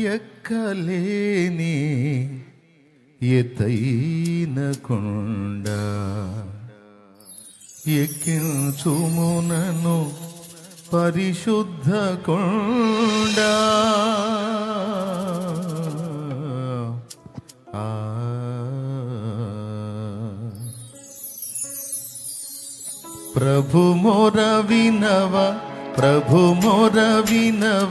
ఎక్కలేని ఎతైన కొండ. ఎక్కించుమునను పరిశుద్ధ కొండ. ప్రభు మోర వినవ ప్రభు మోర వినవ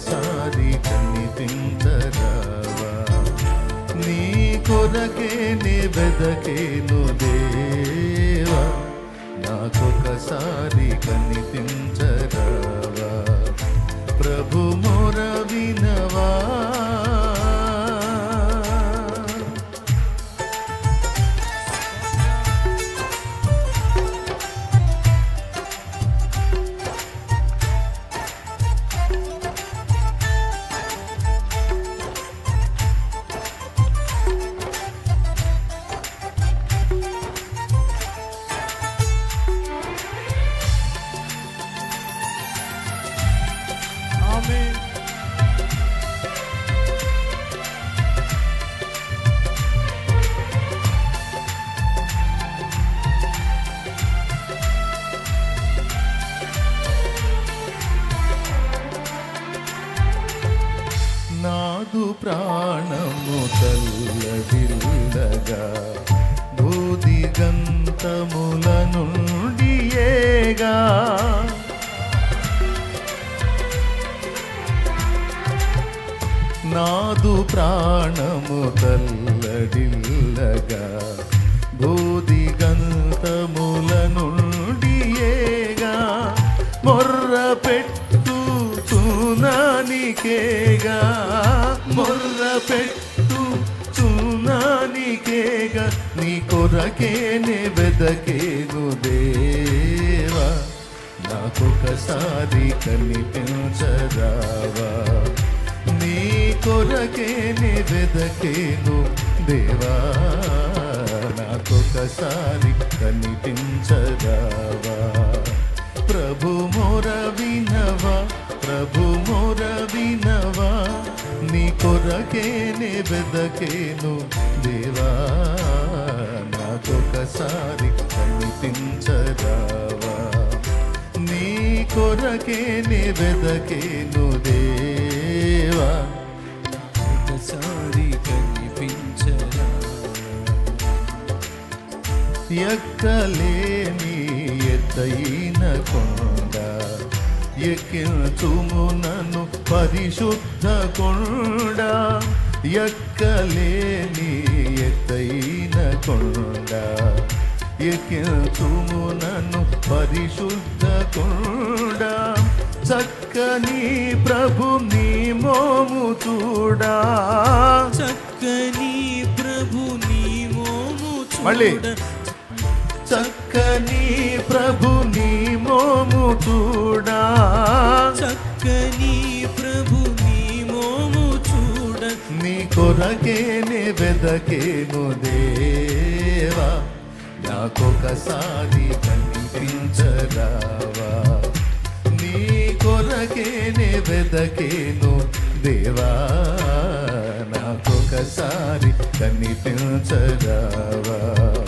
నాకొకసారి కనిపించరావా నీ కొరకే నీ వెదకేను దేవా? నాకొకసారి కనిపించరావా ప్రభు మొర వినా తల్లడిల్లగా బూది గంతముల నుండి మొర్ర పెట్టు చునానికేగా మొర్ర పెట్టు చునానికేగా నీ కొరకేనే వెదకేను దేవా నాకొకసారి కొరకే నీ వెదకేను దేవా నాకొకసారి కనిపించరావా ప్రభు మోర వినవా ప్రభు మోర వినవా నీ కొరకే కొరకేనే వెదకేను దేవా నాకొకసారి కనిపించరావా నీ కొరకే కొరకేనే వెదకేను దేవా ఎక్కలేని ఎత్తైన కొండ. ఎక్కించుమునను పరిశుద్ధ కొండ. ఎక్కలేని ఎత్తైన కొండ. ఎక్కించుమునను పరిశుద్ధ కొండ. చక్కని ప్రభు నీ మోము చూడా. చక్కని ప్రభు నీ మోము మళ్ళీ. చక్కని ప్రభు నీ మోము చూడా. చక్కని ప్రభు నీ మోము చూడ. నీ కొరకేనే వెదకేను దేవా. నాకొకసారి కనిపించరావా. నీ కొరకేనే వెదకేను దేవా. నాకొకసారి కనిపించరావా.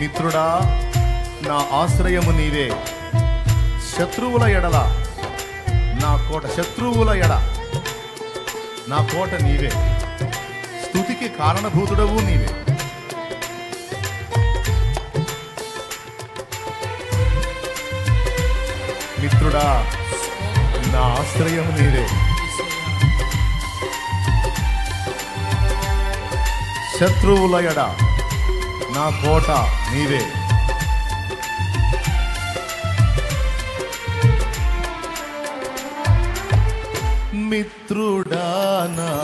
మిత్రుడా నా ఆశ్రయము నీవే. శత్రువుల ఎడల నా కోట శత్రువుల ఎడ నా కోట నీవే. స్థుతికి కారణభూతుడవు నీవే. మిత్రుడా నా ఆశ్రయం నీవే. శత్రువుల ఎడ నా కోట నీవే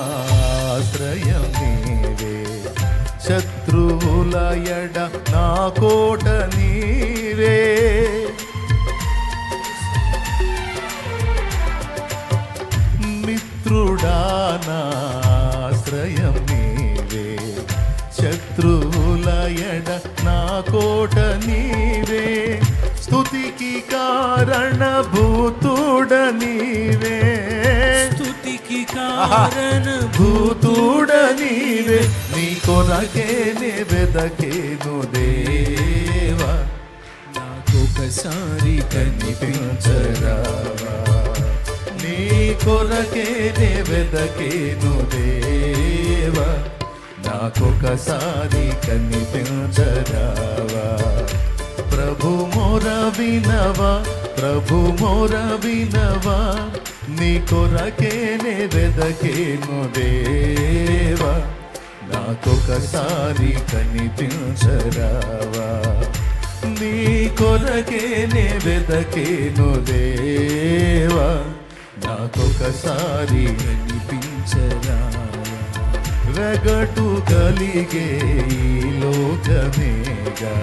మిత్రుడానాశ్రయం నీవే శత్రువుల ఎడ నా కోట నీవే. మిత్రుడానాశ్రయం నీవే శత్రువుల ఎడ కోట నీవే. స్తుతికి కారణ భూతుడ నీవే. స్తుతికి కారణ భూతుడ నీవే. నీ కొరకేనే వెదకేను దేవా. నాకొకసారి కనిపించరా కనిపించరావా. నీ కొరకేనే వెదకేను దేవా. నాకొకసారి కనిపించరావా? ప్రభు మోర వినవా? ప్రభు మోర వినవా? నీ కొరకే వెదకేను దేవా? నాకొకసారి కనిపించరావా? నీ కొరకే వెదకేను దేవా? నాకొకసారి కనిపించరా వెగటు కలిగే ఈ లోకమేగా.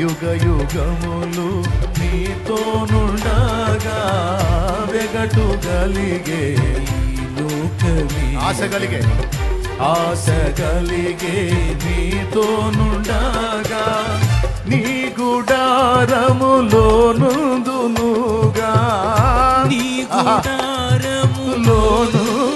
యుగ యుగములు నీతోనుండగా వెగటు కలిగే ఈ లోకమే ఆశ కలిగే. ఆశ కలిగే నీతోనుండగా నీ గుడారములో నుందునుగా నీ గుడారము లోనుదునుగా నీ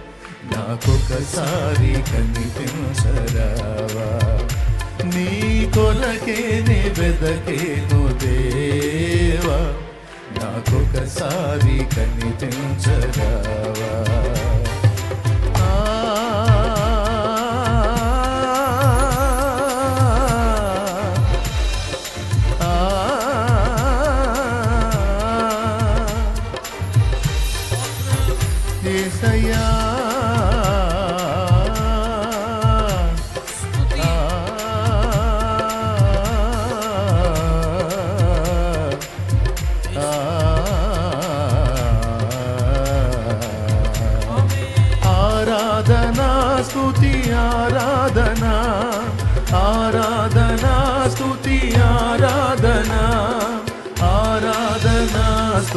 నాకొకసారి కనిపించరావా? నీ కొరకేనే వెదకేను దేవా? నాకొకసారి కనిపించరావా?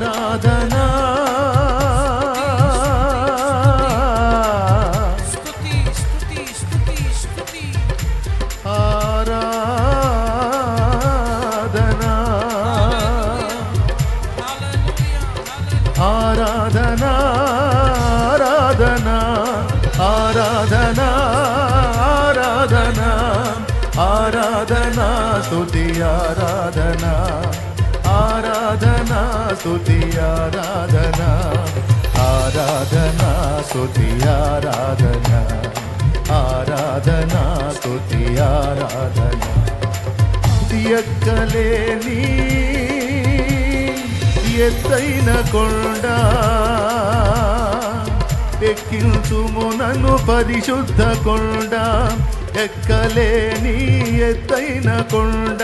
ఆరాధనా స్తుతి ఆరాధన ఆరాధన స్తుతి ఆరాధన ఆరాధన స్తుతి ఆరాధన. ఎక్కలేని ఎత్తైన కొండ ఎక్కించుము నన్ను పరిశుద్ధ కొండ. ఎక్కలేని ఎత్తైన కొండ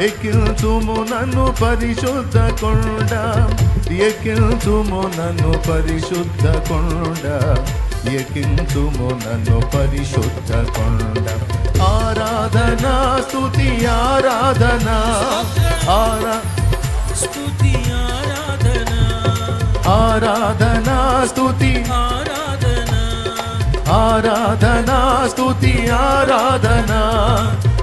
ఎక్కించుము నన్ను పరిశుద్ధ కొండ. ఎక్కించుము నన్ను పరిశుద్ధ కొండ. ఎక్కించుము నన్ను పరిశుద్ధ కొండ. ఆరాధన స్తుతి ఆరాధన. ఆరా స్తుతి ఆరాధన. ఆరాధన స్తుతి ఆరాధన. ఆరాధన స్తుతి ఆరాధన.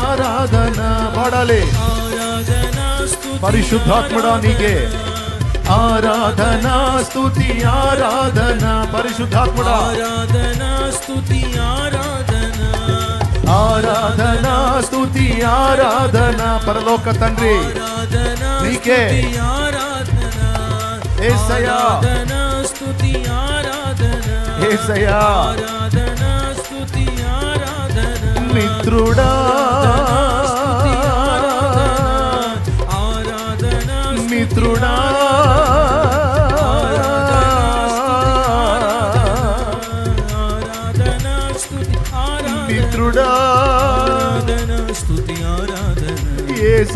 స్తుతి ఆరాధన పాడాలి ఆరాధన స్తుతి పరిశుద్ధాత్ముడా నీకే ఆరాధన స్తుతి ఆరాధన పరిశుద్ధాత్ముడా ఆరాధన స్తుతి ఆరాధన ఆరాధన స్తుతి ఆరాధన పరలోక తండ్రి ఆరాధన నీకే. స్తుతి ఆరాధన యేసయ్యా. ఆరాధన స్తుతి ఆరాధన యేసయ్యా. ఆరాధన స్తుతి ఆరాధన మిత్రుడా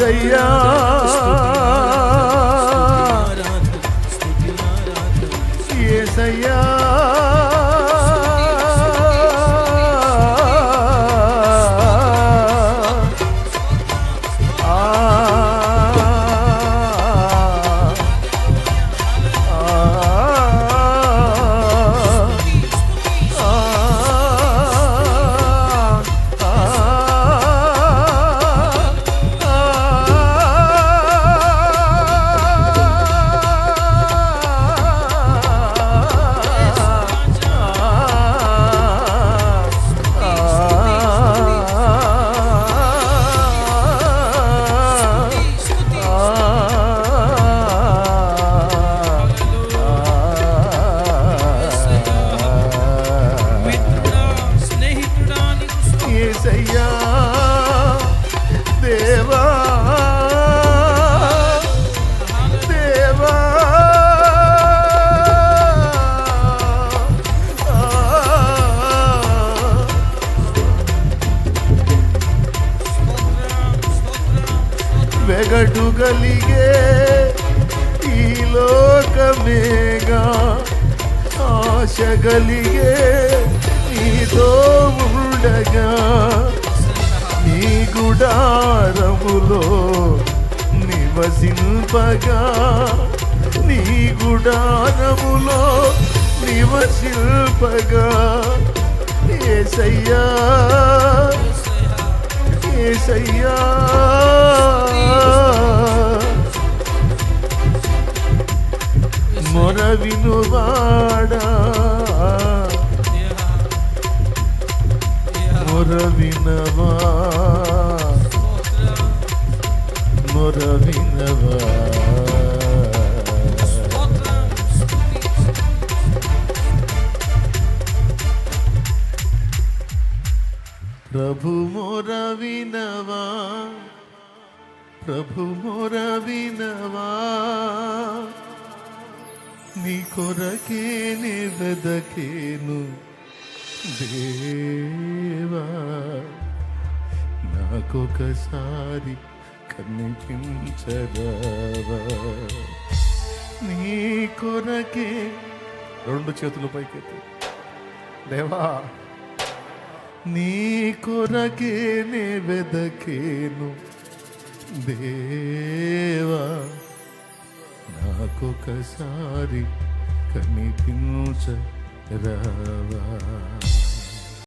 ఏసయ్యా ఆశ నీతో ఉండగా నీ గుడారములో నివసింపగా నీ గుడారములో నివసింపగా ఏసయ్యా ఏసయ్యా. మొర వినువాడా మొర వినవా మొర వినవా ప్రభు మొర వినవా ప్రభు మొర వినవా నీ కొరకే నే వెదకేను దేవా నాకొకసారి కనిపించరావా? నీ కొరకే రెండు చేతులు పైకెత్తి. దేవా నీ కొరకే నే వెదకేను దేవా నాకొకసారి కనిపించ రావా